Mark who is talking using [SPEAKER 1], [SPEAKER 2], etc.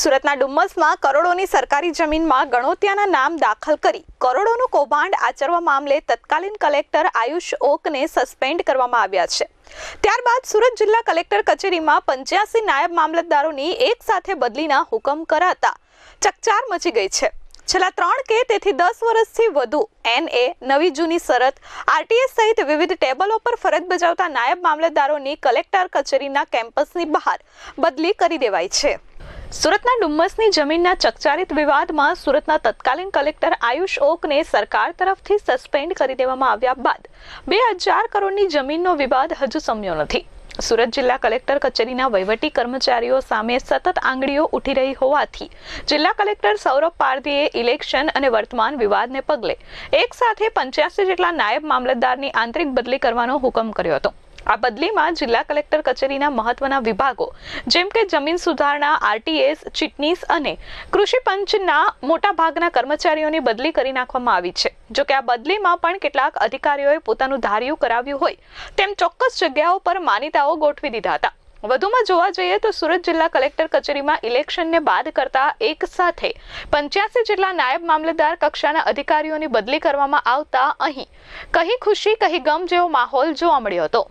[SPEAKER 1] સુરતના ડુમ્મસમાં કરોડોની સરકારી જમીનમાં ગણોત્યાના નામ દાખલ કરી કરોડોનું કૌભાંડ આચરવા મામલે તત્કાલીન કલેક્ટર આયુષ ઓકને સસ્પેન્ડ કરવામાં આવ્યા છે. ત્યારબાદ સુરત જિલ્લા કલેક્ટર કચેરીમાં પંચ્યાસી નાયબ મામલતદારોની એક સાથે બદલીના હુકમ કરાતા ચકચાર મચી ગઈ છે. છેલ્લા ત્રણ કે તેથી દસ વર્ષથી વધુ એનએ નવી જૂની શરત આરટીએસ સહિત વિવિધ ટેબલો પર ફરજ બજાવતા નાયબ મામલતદારોની કલેક્ટર કચેરીના કેમ્પસની બહાર બદલી કરી દેવાઈ છે. સુરતના ડુમ્મસની જમીનના ચકચારિત વિવાદમાં સુરતના તત્કાલીન કલેક્ટર આયુષ ઓકને સરકાર તરફથી સસ્પેન્ડ કરી દેવામાં આવ્યા બાદ બે હજાર કરોડની જમીનનો વિવાદ હજુ સમ્યો નથી. સુરત જિલ્લા કલેક્ટર કચેરીના વહીવટી કર્મચારીઓ સામે સતત આંગળીઓ ઉઠી રહી હોવાથી જિલ્લા કલેક્ટર સૌરભ પારધીએ ઇલેક્શન અને વર્તમાન વિવાદને પગલે એક સાથે પંચ્યાસી જેટલા નાયબ મામલતદારની આંતરિક બદલી કરવાનો હુકમ કર્યો હતો. આ બદલીમાં જિલ્લા કલેક્ટર કચેરીના મહત્વના વિભાગો, જેમ કે જમીન સુધારણા, આરટીએસ, ચીટનીસ અને કૃષિ પંચના મોટા ભાગના કર્મચારીઓની બદલી કરી નાખવામાં આવી છે. જો કે આ બદલીમાં પણ કેટલાક અધિકારીઓએ પોતાનું ધાર્યું કરાવ્યું હોય, તેમ ચોક્કસ જગ્યાઓ પર માન્યતાઓ ગોઠવી દીધા હતા. વધુમાં જોવા જઈએ તો સુરત જિલ્લા કલેક્ટર કચેરીમાં ઇલેક્શનને બાદ કરતા એક સાથે પંચ્યાસી જેટલા નાયબ મામલતદાર કક્ષાના અધિકારીઓની બદલી કરવામાં આવતા અહીં કહી ખુશી કહી ગમ જેવો માહોલ જોવા મળ્યો હતો.